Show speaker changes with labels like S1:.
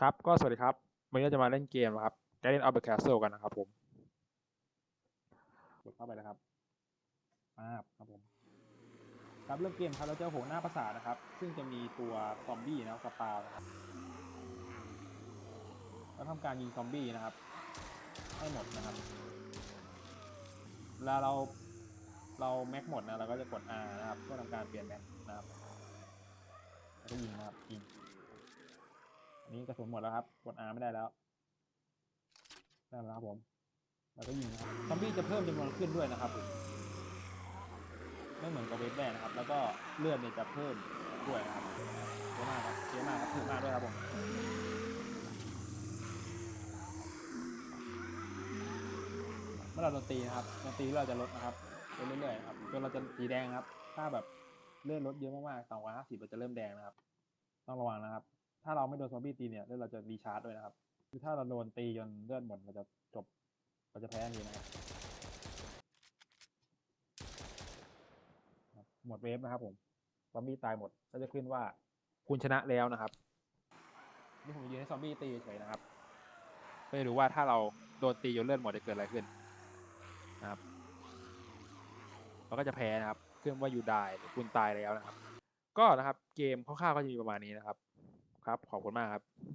S1: ครับ ก็สวัสดีครับ วันนี้จะมาเล่นเกมนะครับ Guardian of the Castle กันนะครับผมกดเข้าไปนะครับมาครับผม ครับเริ่มเกมครับเราจะโหหน้าปราสาทนะครับ ซึ่งจะมีตัวซอมบี้นะครับสปาวนะครับแล้วทำการยิงซอมบี้นะครับ ให้หมดนะครับ เวลาเราเราแม็กหมดนะเราก็จะกด R นะครับเพื่อทำการเปลี่ยนแม็กนะครับแล้วก็ยิงนะครับยิง นี้กระสุนหมดแล้วครับ กด R ไม่ได้แล้ว ได้แล้วครับผมแล้วก็ยิงนะครับ ซอมบี้จะเพิ่มจำนวนขึ้นด้วยนะครับ ไม่เหมือนกับเวฟแรกนะครับ แล้วก็เลือดเนี่ยจะเพิ่มด้วยนะครับเยอะมากครับเยอะมากครับถูกมากด้วยครับผมเมื่อเราโดนตีนะครับโดนตีเราจะลดนะครับไปเรื่อยๆครับจนเราจะสีแดงครับ ถ้าแบบเลือดลดเยอะมากๆต่ำกว่าห้าสิบเราจะเริ่มแดงนะครับ ต้องระวังนะครับ ถ้าเราไม่โดนซอมบี้ตีเนี่ยเลือดเราจะรีชาร์จด้วยนะครับคือถ้าเราโดนตีจนเลือดหมดเราจะจบเราจะแพ้ทีนะครับหมดเวฟนะครับผมซอมบี้ตายหมดก็จะขึ้นว่าคุณชนะแล้วนะครับนี่ผมยืนให้ซอมบี้ตีเฉยนะครับเพื่อรู้ว่าถ้าเราโดนตีจนเลือดหมดจะเกิดอะไรขึ้นนะครับเราก็จะแพ้นะครับขึ้นว่าอยู่ได้หรือคุณตายแล้วนะครับ ก็นะครับเกมคร่าวๆก็จะมีประมาณนี้นะครับ ครับ ขอบคุณมากครับ